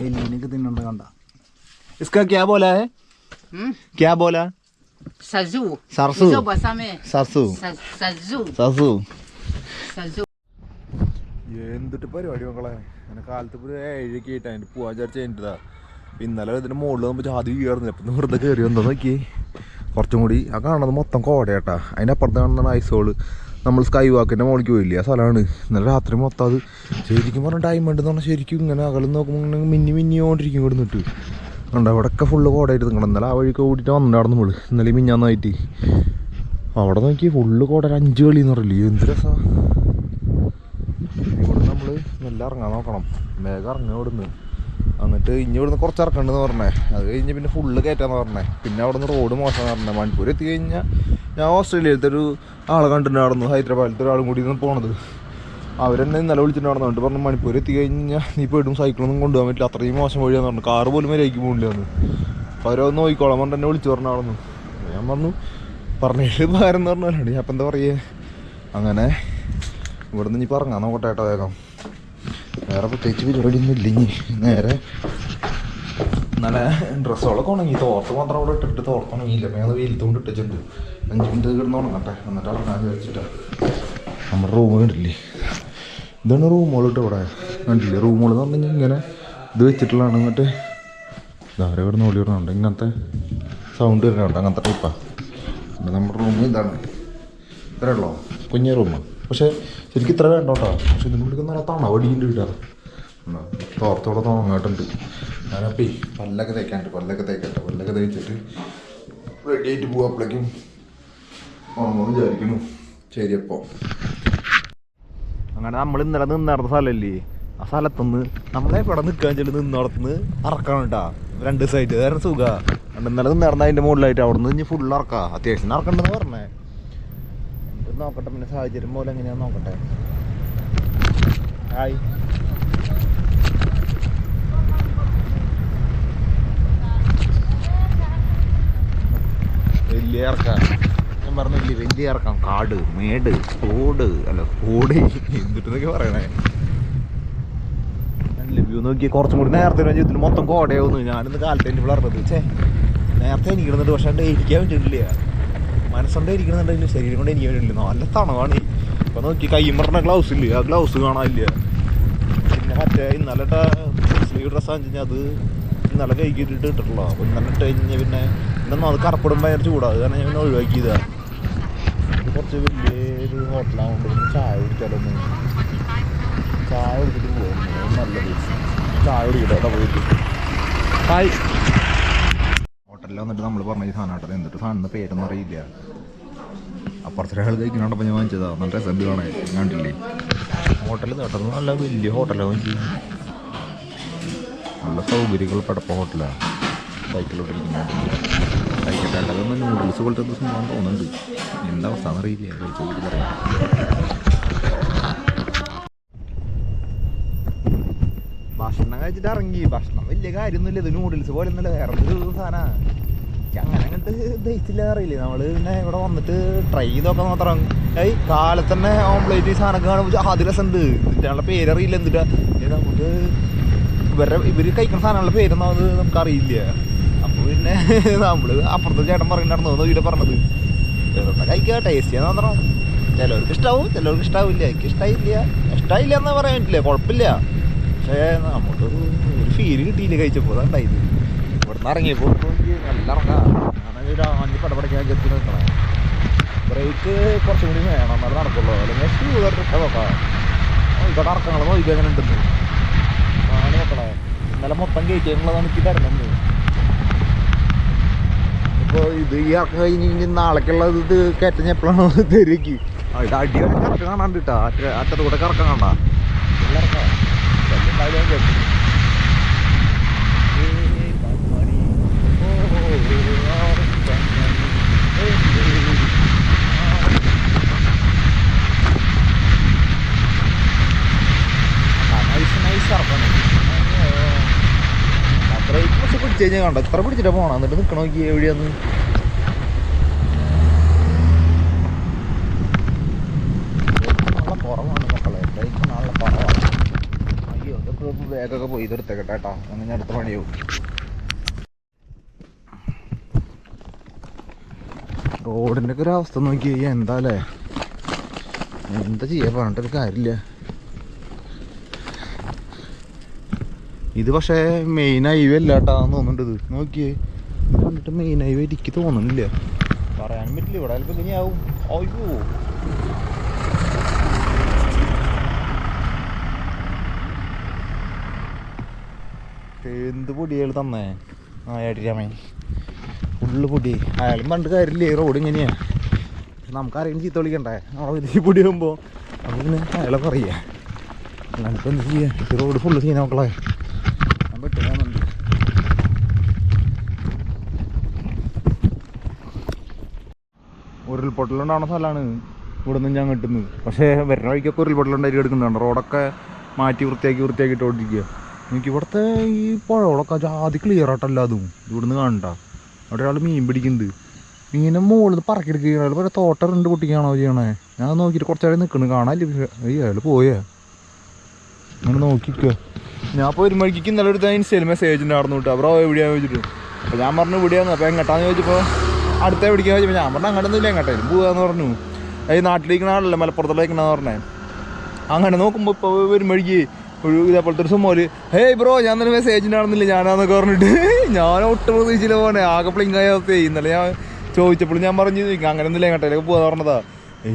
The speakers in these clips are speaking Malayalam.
എലിനൊക്കെ തിന്നണ്ട കണ്ട इसका क्या बोला है हम्म? क्या बोला Sazu. सरसू Iso basame. सरसू Sa- Sazu. सरसू Sazu. എന്തിട്ട് പരിപാടി മക്കളെ അങ്ങനെ കാലത്ത് ഇപ്പോൾ ഏഴൊക്കെ ആയിട്ട് അതിൻ്റെ പോവാൻ വിചാരിച്ച കഴിഞ്ഞിട്ടാ ഇന്നലെ ഇതിൻ്റെ മുകളിൽ നമ്മൾ ജാതി കയറുന്നില്ല അപ്പം വെറുതെ കയറി വന്നോ നോക്കി കുറച്ചും കൂടി ആ കാണുന്നത് മൊത്തം കോടയാട്ടാ അതിൻ്റെ അപ്പുറത്ത് കാണുന്ന ഐസോള് നമ്മൾ സ്കൈ വാക്കിന്റെ മുകളിലേക്ക് പോയില്ലേ? ആ സ്ഥലമാണ്. ഇന്നലെ രാത്രി മൊത്തം അത് ശരിക്കും പറഞ്ഞാൽ ഡയമണ്ട് എന്ന് പറഞ്ഞാൽ ശരിക്കും ഇങ്ങനെ അകലും നോക്കുമ്പോൾ മിന്നി മിന്നിയോണ്ടിരിക്കും ഇവിടെ നിന്നിട്ട് ഉണ്ട് അവിടെയൊക്കെ ഫുള്ള് കോടയായിട്ട് നിൽക്കണം ഇന്നലെ ആ വഴിക്ക് ഓടിയിട്ട് വന്നിട്ടായിരുന്നു നമ്മൾ ഇന്നലെ മിഞ്ഞാന്നായിട്ട് അവിടെ നോക്കി ഫുള്ള് കോട ഒരു അഞ്ച് കളി എന്ന് പറയില്ലേ? എന്ത് രസമാണ് ഇവിടെ നമ്മൾ മെല്ലെ ഇറങ്ങാൻ നോക്കണം. വേഗം ഇറങ്ങുക ഇവിടുന്ന്. എന്നിട്ട് ഇനി ഇവിടുന്ന് കുറച്ച് ഇറക്കണ്ടെന്ന് പറഞ്ഞേ. അത് കഴിഞ്ഞ് പിന്നെ ഫുള്ള് കയറ്റാന്ന് പറഞ്ഞേ. പിന്നെ അവിടെ നിന്ന് റോഡ് മോശമെന്ന് പറഞ്ഞേ. മണിപ്പൂർ എത്തി കഴിഞ്ഞാൽ ഞാൻ ഓസ്ട്രേലിയയിലത്തെ ഒരു ആളെ കണ്ടിട്ടുണ്ടായിരുന്നു. ഹൈദരാബാദിലത്തെ ഒരാളും കൂടി ഒന്ന് പോണത്. അവരെന്നെ ഇന്നലെ വിളിച്ചിട്ടുണ്ടായിരുന്നു. എന്നിട്ട് പറഞ്ഞു മണിപ്പൂർ എത്തി കഴിഞ്ഞാൽ നീ പോയിട്ടും സൈക്കിളൊന്നും കൊണ്ടുപോകാൻ പറ്റില്ല. അത്രയും മോശം വഴിയാന്ന് പറഞ്ഞു. കാറ് പോലും വരെയ്ക്ക് പോകില്ല എന്ന് അപ്പോൾ അവരൊന്ന് നോക്കിക്കോളാം പറഞ്ഞു എന്നെ വിളിച്ചു പറഞ്ഞായിരുന്നു. ഞാൻ പറഞ്ഞു പറഞ്ഞിട്ട് ഭാരം എന്ന് പറഞ്ഞാലാണ്. ഞാൻ അപ്പം എന്താ പറയുക അങ്ങനെ ഇവിടെ നിന്ന് ഇനി പറഞ്ഞാൽ നോക്കട്ടെ ഏട്ടാ വേഗം. വേറെ പ്രത്യേകിച്ച് പരിപാടി ഒന്നും ഇല്ലെങ്കിൽ നേരെ നല്ല ഡ്രസ്സുകളൊക്കെ ഉണങ്ങി. തോർത്ത് മാത്രം അവിടെ ഇട്ടിട്ട് തോർത്ത് ഉണങ്ങിയില്ല. അപ്പം വെയിലത്തോണ്ട് ഇട്ടിട്ടുണ്ട്. അഞ്ച് മിനിറ്റ് കിടന്ന് ഉണങ്ങട്ടെ എന്നിട്ട് ഉറങ്ങാൻ വിചാരിച്ചിട്ടാ. നമ്മുടെ റൂം കണ്ടില്ലേ? ഇതാണ് റൂമുകൾ ഇട്ട് ഇവിടെ. കണ്ടില്ലേ? റൂമുകൾ എന്ന് പറഞ്ഞാൽ ഇങ്ങനെ ഇത് വെച്ചിട്ടുള്ളതാണ്. എന്നിട്ട് ധാര കിടന്ന് ഓടി വരുന്നുണ്ട് ഇങ്ങനത്തെ സൗണ്ട് വരുന്നുണ്ട്. അങ്ങനത്തെ ടൈപ്പാണ് നമ്മുടെ റൂം ഇതാണ്. ഇത്രയുള്ളോ കുഞ്ഞ റൂമാണ് പക്ഷേ ശരിക്കും ഇത്ര വേണ്ട കേട്ടോ പക്ഷെ ഇതിന്റെ ഉള്ളിൽ നല്ല തണവടിയുണ്ട് കിട്ടാ തോർത്തോടെ തോന്നാട്ടുണ്ട് ഞാനപ്പേ പല്ലൊക്കെ തേക്കാണ്ട് പല്ലൊക്കെ തേക്കട്ടെ. പല്ലൊക്കെ തേച്ചിട്ട് റെഡി ആയിട്ട് പോവാ അപ്പോഴേക്കും ഉറങ്ങുമെന്ന് വിചാരിക്കുന്നു. ശരി അപ്പോൾ അങ്ങനെ നമ്മൾ ഇന്നലെ നിന്നിടത്ത സ്ഥലമല്ലേ ആ സ്ഥലത്തുനിന്ന് നമ്മളെ ഇവിടെ നിൽക്കാൻ ചെല്ലു നിന്നിടത്തുനിന്ന് ഇറക്കണം കേട്ടാ. രണ്ട് സൈഡ് വേറെ സുഖ. ഇന്നലെ നിന്നിടന്ന അതിന്റെ മുകളിലായിട്ട് അവിടെ നിന്ന് ഇനി ഫുൾ ഇറക്കാം. അത്യാവശ്യം ഇറക്കണ്ടെന്ന് പറഞ്ഞേ. നോക്കട്ടെ പിന്നെ സാഹചര്യം പോലെ എങ്ങനെയാന്ന് നോക്കട്ടെ? ഹായ് വലിയ ഇറക്കാം. ഞാൻ പറഞ്ഞില്ലേ വലിയ ഇറക്കാം. കാട് മേട് തോട് അല്ല തോട്. എന്തിട്ടെന്നൊക്കെ പറയണേ? വ്യൂ നോക്കി കുറച്ചും കൂടി നേരത്തെ ജീവിതത്തിൽ മൊത്തം കോടയാവുന്നു. ഞാനിന്ന് കാലത്ത് എന്റെ വളർന്നത് ചേ നേരത്തെ എനിക്ക് ഇരുന്നിട്ട് പക്ഷേ ഇരിക്കാൻ പറ്റിയിട്ടില്ല. മനസ്സുകൊണ്ട് ഇരിക്കുന്നുണ്ടെങ്കിൽ ശരീരം കൊണ്ട് എനിക്ക് വേണ്ടിയില്ല നല്ല തണവാണ്. ഇപ്പൊ നോക്കി പറഞ്ഞ ഗ്ലൗസ് ഇല്ല? ആ ഗ്ലൗസ് കാണാനില്ല. പിന്നെ മറ്റേ ഇന്നലെ സ്ലീവ് ഡ്രസ്സാന്ന് കഴിഞ്ഞാൽ അത് ഇന്നലെ കൈക്ക് ഇട്ടിട്ട് ഇട്ടിട്ടുള്ളൂ അപ്പോൾ ഇന്നലെ ഇട്ട് കഴിഞ്ഞാൽ പിന്നെ ഇന്നൊന്നും അത് കറപ്പിടും ഭയങ്കര ചൂടാ. അത് കാരണം ഞാൻ പിന്നെ ഒഴിവാക്കിയതാ. ഇത് കുറച്ച് വലിയൊരു ഹോട്ടലാവുകൊണ്ട് പിന്നെ ചായ കുടിച്ചാലൊന്ന് ചായ കുടിച്ചിട്ട് പോകുന്നു നല്ലത് ചായ കുടിക്കട്ടെ അവിടെ പോയിട്ട്. ഹായ് ഹോട്ടലിൽ വന്നിട്ട് നമ്മൾ പറഞ്ഞ ഈ സാധനം എന്നിട്ട് സാധനം പേരൊന്നും അറിയില്ല. അപ്പുറത്തെ ഒരാൾ കഴിക്കണോണ്ടപ്പോൾ ഞാൻ വാങ്ങിച്ചതാ. നല്ല രസം കാണാൻ? കണ്ടില്ലേ? ഹോട്ടൽ കേട്ടത് നല്ല വലിയ ഹോട്ടലാണ് എനിക്ക് നല്ല സൗകര്യങ്ങൾ പടപ്പ ഹോട്ടലാണ് സൈക്കിളോട്ടിരിക്കുന്നത് കഴിക്കട്ടെ അതൊന്നും നൂഡിൽസ് പോലത്തെ ദിവസം സംഭവം തോന്നുന്നുണ്ട്? എന്താ അവസ്ഥ എന്നറിയില്ല. കഴിച്ചു കഴിച്ചിട്ട് ഇറങ്ങി. ഭക്ഷണം വലിയ കാര്യമൊന്നുമില്ല. ഇത് നൂഡിൽസ് പോലെ ഒന്നുമില്ല. വേറെ ഒരു സാധനമാണ് അങ്ങനെ അങ്ങോട്ട് ദഹിച്ചില്ല അറിയില്ലേ. നമ്മൾ പിന്നെ ഇവിടെ വന്നിട്ട് ട്രൈ ചെയ്തൊക്കെ മാത്രം. ഏയ് കാലത്ത് തന്നെ ഓംപ്ലേറ്റ് ഈ സാധനം കാണുമ്പോൾ ആദ്യ രസമുണ്ട്. ഇതിന്റെ പേരറിയില്ല എന്തിട്ടാ നമുക്ക് ഇവരുടെ ഇവർ കഴിക്കുന്ന സാധനങ്ങളുടെ പേരൊന്നും നമുക്ക് അറിയില്ല അപ്പോൾ പിന്നെ നമ്മൾ അപ്പുറത്തെ ചേട്ടൻ പറയുന്നുണ്ടായിരുന്നു. നോക്കിയിട്ട് പറഞ്ഞത്. ഇതൊക്കെ കഴിക്കുക ടേസ്റ്റ് ചെയ്യാൻ മാത്രം. ചിലവർക്ക് ഇഷ്ടാവും ചിലവർക്ക് ഇഷ്ടാവില്ല. എനിക്ക് ഇഷ്ടമായില്ല ഇഷ്ടമായില്ല എന്ന് പറയാൻ പറ്റില്ല. കുഴപ്പമില്ല. പക്ഷേ നമുക്കൊരു ഒരു ഫീൽ കിട്ടിയില്ല കഴിച്ചപ്പോൾ ഉണ്ടായത്. ഇവിടുന്ന് ഇറങ്ങിയപ്പോൾ എനിക്ക് നല്ല ഇറങ്ങാം ഒരു ആഞ്ഞ് പടപടയ്ക്കാൻ ചെത്തി നിൽക്കണേ ബ്രേക്ക് കുറച്ചും കൂടി വേണം എന്നാലും നടക്കുള്ളൂ. അല്ലെങ്കിൽ ഷൂ ഇട്ട നോക്കാം. ഇവിടെ ഇറക്കങ്ങൾ നോക്കി അങ്ങനെ ഉണ്ടെന്ന് ആണ് നോക്കണേ. ഇന്നലെ മൊത്തം കയറ്റിയുള്ളതാണ് എനിക്ക് തരണം. ഇപ്പോൾ ഇത് ഈ ഇറക്കം കഴിഞ്ഞ് ഇനി നാളേക്കുള്ള ഇത് കയറ്റം എപ്പോഴാണ്? തരുക്ക് കറക്റ്റ് കാണാണ്ട് കേട്ടോ അറ്റ അറ്റത്ത് കറക്കം കാണാ. ശല്യം ഉണ്ടാവില്ല ഞാൻ കേട്ടു ബ്രേക്ക് കുറച്ച് പിടിച്ച് കഴിഞ്ഞാൽ കണ്ടോ എത്ര പിടിച്ചിട്ടാണ് പോകണം എന്നിട്ട് നിൽക്കണോ നോക്കി എവിടെയാന്ന് നല്ല കുറവാണ് മക്കളെ ബ്രേക്ക് നല്ല കുറവാണ് അയ്യോ ഇതൊക്കെ വേഗമൊക്കെ പോയി? ഇതെടുത്തേക്കട്ടെ കേട്ടോ. അങ്ങനെ ഞാൻ അടുത്ത പണിയാവും റോഡിന്റെ ഒക്കെ ഒരു അവസ്ഥ നോക്കി. എന്താ അല്ലേ? എന്താ ചെയ്യാ? പറഞ്ഞിട്ടൊരു കാര്യമില്ല. ഇത് പക്ഷേ മെയിൻ ഹൈവേ അല്ല കേട്ടാന്ന് തോന്നുന്നുണ്ട് ഇത്. നോക്കിയേ. ഇത് കണ്ടിട്ട് മെയിൻ ഹൈവേ എനിക്ക് തോന്നുന്നില്ല. പറയാനും പറ്റില്ല. ഇവിടെ ചിലപ്പോൾ ഇങ്ങനെയാവും. അയ്യോ. എന്ത് പൊടികൾ തന്നേ? ആ ഏട്ടിരാമേ ഫുള്ള് പൊടി. അയാളും പണ്ട് കാര്യമില്ലേ? റോഡ് ഇങ്ങനെയാണ് നമുക്കറിയാൻ ചീത്ത വിളിക്കണ്ടേ? നമ്മളെ വലിയ പൊടി ആകുമ്പോൾ അതിന് അയാളെ പറയാ. നമുക്ക് എന്ത് ചെയ്യുക ഈ റോഡ് ഫുള്ള് ചെയ്യാൻ മക്കളെ ഞാൻ പറ്റുന്നുണ്ട് ഉരുൾപൊട്ടലുണ്ടാവുന്ന സ്ഥലമാണ് ഇവിടെ നിന്ന് ഞാൻ കിട്ടുന്നത്. പക്ഷേ വരുന്ന വഴിക്കൊക്കെ ഉരുൾപൊട്ടലുണ്ടായി എടുക്കുന്നുണ്ട് റോഡൊക്കെ മാറ്റി വൃത്തിയാക്കി വൃത്തിയാക്കി ഇട്ടോണ്ടിരിക്കുക എനിക്ക് ഇവിടുത്തെ ഈ പുഴകളൊക്കെ ജാതി ക്ലിയർ ആയിട്ടല്ല അതും. ഇവിടുന്ന് കാണണ്ട അവിടെ ഒരാൾ മീൻ പിടിക്കുന്നുണ്ട്. മീനെ മുകളിൽ നിന്ന് പറക്കിയെടുക്കുക പറയാം തോട്ടം രണ്ട് പൊട്ടിക്കാണോ ചെയ്യണേ? ഞാൻ നോക്കിയിട്ട് കുറച്ചാളെ നിൽക്കണ് കാണാനില്ല. അയ്യ അയാൾ പോയേ. അങ്ങനെ നോക്കിക്കുക ഞാൻ ഇപ്പോൾ ഒരു മണിക്ക് ഇന്നലെ ഒരു ഇൻസ്റ്റയിൽ മെസ്സേജ് ഉണ്ടായിരുന്നു കേട്ടോ. അവരോ എവിടെയാണെന്ന് വെച്ചിട്ട് അപ്പോൾ ഞാൻ പറഞ്ഞു ഇവിടെയാന്ന് അപ്പോൾ എങ്ങോട്ടാന്ന് ചോദിച്ചപ്പോൾ അടുത്ത എവിടേക്കാന്ന് ചോദിച്ചപ്പോൾ ഞാൻ പറഞ്ഞു അങ്ങോട്ടൊന്നുമില്ല എങ്ങോട്ടായാലും പോവാന്ന് പറഞ്ഞു. അത് നാട്ടിലേക്ക് ആളല്ലേ മലപ്പുറത്തുള്ളേക്കണെന്ന് പറഞ്ഞേ. അങ്ങനെ നോക്കുമ്പോൾ ഇപ്പോൾ ഒരു മണിക്ക് ഒരു ഇതേപോലത്തെ ഒരു സുമോൽ ഹേയ് ബ്രോ ഞാൻ തന്നെ മെസ്സേജ് ആണെന്നില്ല ഞാനാന്നൊക്കെ പറഞ്ഞിട്ട്. ഞാൻ ഒട്ടും പ്രതീക്ഷിച്ചില്ല പോണേ ആകെ പ്ലിങ്ങായ അവസ്ഥയായി. ഇന്നലെ ഞാൻ ചോദിച്ചപ്പോൾ ഞാൻ പറഞ്ഞു അങ്ങനെ ഒന്നുമില്ല എങ്ങോട്ടേക്ക് പോകാൻ പറഞ്ഞതാ.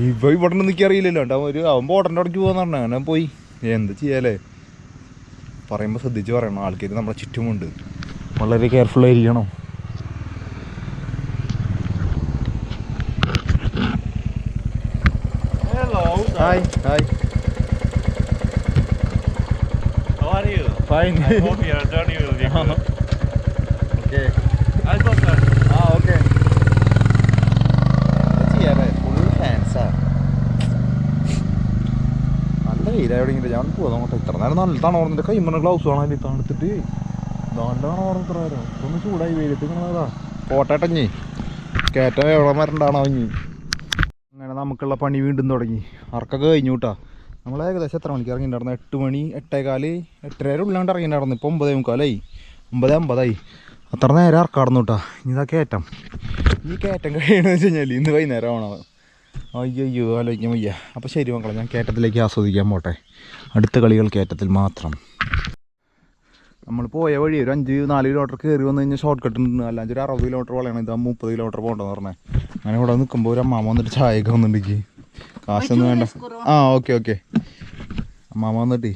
ഇപ്പൊ ഇവിടെ നിന്ന് എനിക്ക് അറിയില്ലല്ലോ. കേട്ടോ ഒരു അവൻ ബോട്ടന്റെ അവിടേക്ക് പോകാന്ന് പറഞ്ഞു. അങ്ങനെ പോയി. എന്ത് ചെയ്യാലേ? പറയുമ്പോൾ ശ്രദ്ധിച്ച് പറയണം. ആൾക്കാർ നമ്മുടെ ചുറ്റുമുണ്ട്. വളരെ Hello. Hi hi fine I hope your journey will be good. okay. Full ഫാൻസാ നല്ല വെയില എവിടെയെങ്കിലും ഞാൻ പോകും അങ്ങോട്ട് ഇത്ര നേരം നല്ല തണോ നിന്റെ കൈ മണ്ണ ഗ്ലൗസ് വേണം തണുത്തിട്ട് നല്ല തണോ ഇത്ര നേരം. ഒന്ന് ചൂടായി വെയിലത്ത് കാണാതാ പോട്ടേട്ടഞ്ഞി കയറ്റം എവിടെ മരണ്ടാണോ ഇനി. അങ്ങനെ നമുക്കുള്ള പണി വീണ്ടും തുടങ്ങി. അർക്കൊക്കെ കഴിഞ്ഞു കേട്ടാ നമ്മൾ ഏകദേശം എത്ര മണിക്ക് ഇറങ്ങിയിട്ടുണ്ടായിരുന്നു? എട്ട് മണി എട്ടേകാൽ എട്ടരേരം ഉള്ളാണ്ട് ഇറങ്ങിയിട്ടുണ്ടായിരുന്നു. ഇപ്പോൾ ഒമ്പതേ മുക്കാലായി. ഒമ്പത് അമ്പതായി. അത്ര നേരം ഇറക്കാടുന്നു കേട്ടോ ഇനി ഇതാ കയറ്റം. ഈ കയറ്റം കഴിയണമെന്ന് വെച്ച് കഴിഞ്ഞാൽ ഇന്ന് വൈകുന്നേരം ആവണം അയ്യോ ആലോചിക്കാൻ വയ്യ. അപ്പോൾ ശരി മക്കളെ ഞാൻ കയറ്റത്തിലേക്ക് ആസ്വദിക്കാൻ പോട്ടെ. അടുത്ത കളികൾ കയറ്റത്തിൽ മാത്രം. നമ്മൾ പോയ വഴി ഒരു അഞ്ച് നാല് കിലോമീറ്റർ കയറി വന്നു കഴിഞ്ഞാൽ ഷോർട്ട് കട്ട് ഉണ്ട് അല്ലെങ്കിൽ ഒരു അറുപത് കിലോമീറ്റർ വളയണം. ഇതാ മുപ്പത് കിലോമീറ്റർ പോകണ്ടെന്ന് പറഞ്ഞേ. അങ്ങനെ ഇവിടെ നിൽക്കുമ്പോൾ ഒരു അമ്മാമ വന്നിട്ട് ചായയൊക്കെ വന്നിട്ടുണ്ടെങ്കിൽ കാശൊന്നും വേണ്ട. ആ ഓക്കെ ഓക്കെ. അമ്മാമ വന്നിട്ടേ.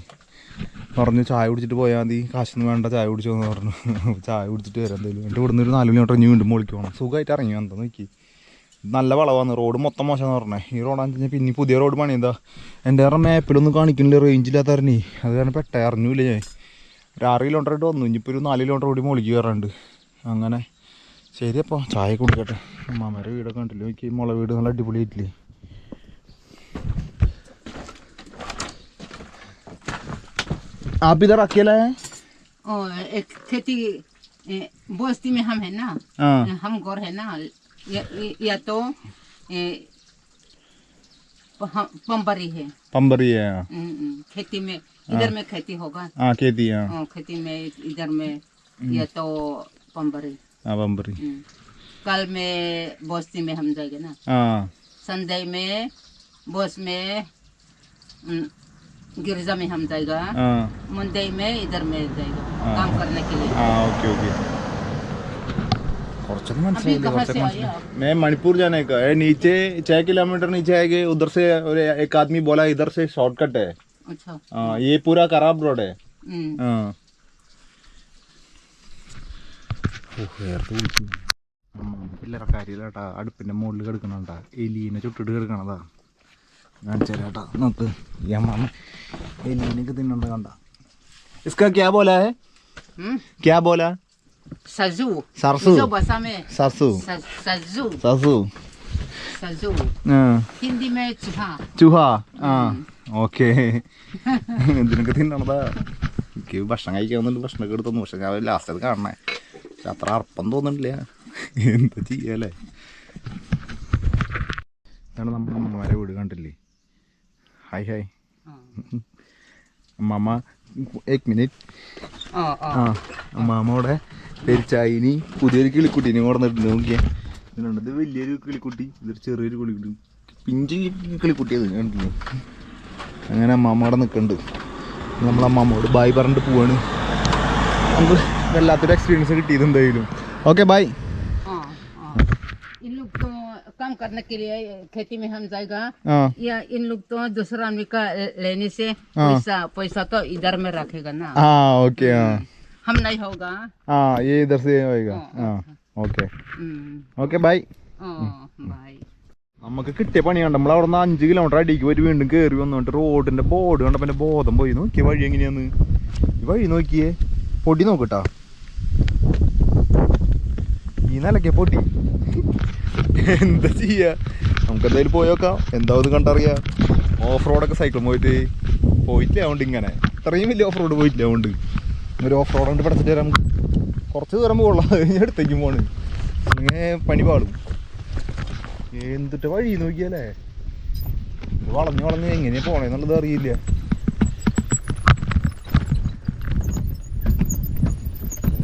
പറഞ്ഞു ചായ കുടിച്ചിട്ട് പോയാൽ മതി. കാശൊന്നും വേണ്ട ചായ കുടിച്ചു എന്ന് പറഞ്ഞു. ചായ കുടിച്ചിട്ട് വരാം എന്തായാലും. എന്നിട്ട് ഇവിടുന്ന് ഒരു നാല് കിലോമീറ്റർ ഇനി വീണ്ടും മുകളിലേക്ക് പോകണം സുഖമായിട്ട് ഇറങ്ങി വന്നത് നോക്കി. നല്ല വളവാണ് റോഡ് മൊത്തം മോശമെന്ന് പറഞ്ഞേ. ഈ റോഡാന്ന് വെച്ചാൽ പിന്നെ പുതിയ റോഡ് പണി എന്താ? എന്റെ കാരണം മാപ്പിലൊന്നും കാണിക്കുന്നില്ല റേഞ്ച് അറിഞ്ഞി അത് കാരണം പെട്ടേ അറിഞ്ഞൂല ഞാൻ. ഒരു ആറ് കിലോമീറ്റർ ആയിട്ട് വന്നു. ഇനിയിപ്പോൾ ഒരു നാല് കിലോമീറ്റർ കൂടി മുകളിലേക്ക് കയറാണ്ട് അങ്ങനെ. ശരി അപ്പോൾ ചായ കുടിക്കട്ടെ. അമ്മാമേരെ വീടൊക്കെ കണ്ടില്ലേ? നോക്കി മുള വീട് നല്ല അടിപൊളിയായിട്ടില്ലേ? आप इधर अकेला है? और एक खेती बस्ती में हम है ना। हाँ। हम घर है ना। या, या तो ए, प- हम- पंपरी है। पंबरी है खेती में इधर में खेती होगा। हाँ खेती है। हाँ, खेती में इधर में या तो पंपरी हाँ पंबरी। कल में बस्ती में हम जाएँगे ना। हाँ। संडे में बस में गिरजा में हम जाएगा हाँ मंडे में इधर में जाएगा हाँ। काम करने के लिए हाँ ओके ओके കുറച്ചൊന്നും മനസ്സിലായില്ല कहाँ से കുറച്ചൊക്കെ आए മനസ്സിലായി मैं मणिपुर जाने का है नीचे छह किलोमीटर नीचे आएंगे उधर से और एक आदमी बोला इधर से शॉर्टकट है अच्छा हाँ ये पूरा खराब रोड है हम्म, हाँ പിള്ളേരെ കാര്യമില്ലാട്ടാ അടുപ്പിൻ്റെ മുകളിൽ കിടക്കണണ്ടാ എലീനെ ചുട്ടിട്ട് കിടക്കണതാ കാണിച്ചാലാട്ടാ നോക്ക് ഈ അമ്മ എലീനൊക്കെ തിന്നണ്ട കണ്ട इसका क्या बोला है हम्म, क्या बोला सजू सरसू जो भाषा में सरसू स- सजू सरसू सजू हाँ हिंदी में चूहा ചുഹ ആ ഓക്കെ ഇതിനൊക്കെ തിന്നണതാ എനിക്ക് ഭക്ഷണം കഴിക്കാൻ വന്നിട്ട് ഭക്ഷണമൊക്കെ എടുത്തു പക്ഷെ ഞാൻ ലാസ്റ്റ് അത് കാണണേ പക്ഷെ അത്ര അർപ്പം തോന്നുന്നില്ല എന്താ ചെയ്യല്ലേ ഇതാണ് നമ്മുടെ അമ്മമാരെ വീട് കണ്ടില്ലേ ഹായ് ഹായ് അമ്മാമ എക് മിനിറ്റ് ആ അമ്മാമയുടെ പേര് ചൈനി പുതിയൊരു കിളിക്കുട്ടീനെ കൊണ്ടുവന്നിട്ടുണ്ട് നോക്കിയാ. ഇതിനുണ്ട് ഇത് വലിയൊരു കിളിക്കുട്ടി ഇതൊരു ചെറിയൊരു കിളിക്കുട്ടി. പിഞ്ചി കിളിക്കുട്ടിയത് കണ്ടില്ലേ? അങ്ങനെ അമ്മാമ്മയുടെ നിൽക്കുന്നുണ്ട്. നമ്മൾ അമ്മാമ്മയോട് ബായ് പറഞ്ഞിട്ട് പോവാണ്. നമുക്ക് വല്ലാത്തൊരു എക്സ്പീരിയൻസ് കിട്ടിയത് എന്തായാലും. ഓക്കെ ബൈ काम करने के लिए खेती में हम जाएगा ആ या इन लोग तो दूसरा आदमी का लेने से हाँ। पैसा पैसा तो इधर में रखेगा ना ആ ഓക്കെ ആ हम नहीं होगा ആ ये इधर से होएगा ആ ഓക്കെ हम्म, ഓക്കെ ബൈ हाँ, भाई നമുക്ക് കിട്ടിയ പണിയാണ് നമ്മൾ അവിടെ നിന്ന് അഞ്ച് കിലോമീറ്റർ അടിക്ക് പോയിട്ട് വീണ്ടും കയറി വന്നിട്ട് റോഡിന്റെ ബോർഡ് കണ്ടപ്പോ എന്റെ ബോധം പോയി നോക്കിയ വഴി എങ്ങനെയാന്ന് ഈ വഴി നോക്കിയേ പൊടി നോക്കട്ടാ ഈ നിലക്കെ പൊട്ടി എന്താ ചെയ്യുക നമുക്ക് എന്തായാലും പോയോക്കാം എന്താ ഇത് കണ്ടറിയാം? ഓഫ് റോഡൊക്കെ സൈക്കിൾ പോയിട്ട് പോയിട്ടില്ല അതുകൊണ്ട് ഇങ്ങനെ. ഇത്രയും വലിയ ഓഫ് റോഡ് പോയിട്ടില്ല അതുകൊണ്ട്. ഒരു ഓഫ് റോഡ് കൊണ്ട് പഠിച്ചിട്ട് വരാം. കുറച്ച് ദൂരം പോകുള്ളൂ അത് കഴിഞ്ഞ് അടുത്തേക്കും പോണ് ഇങ്ങനെ പണി പാടും എന്തിട്ട് വഴി നോക്കിയാലേ? വളഞ്ഞു വളഞ്ഞ് എങ്ങനെയാ പോണേന്നുള്ളത് അറിയില്ല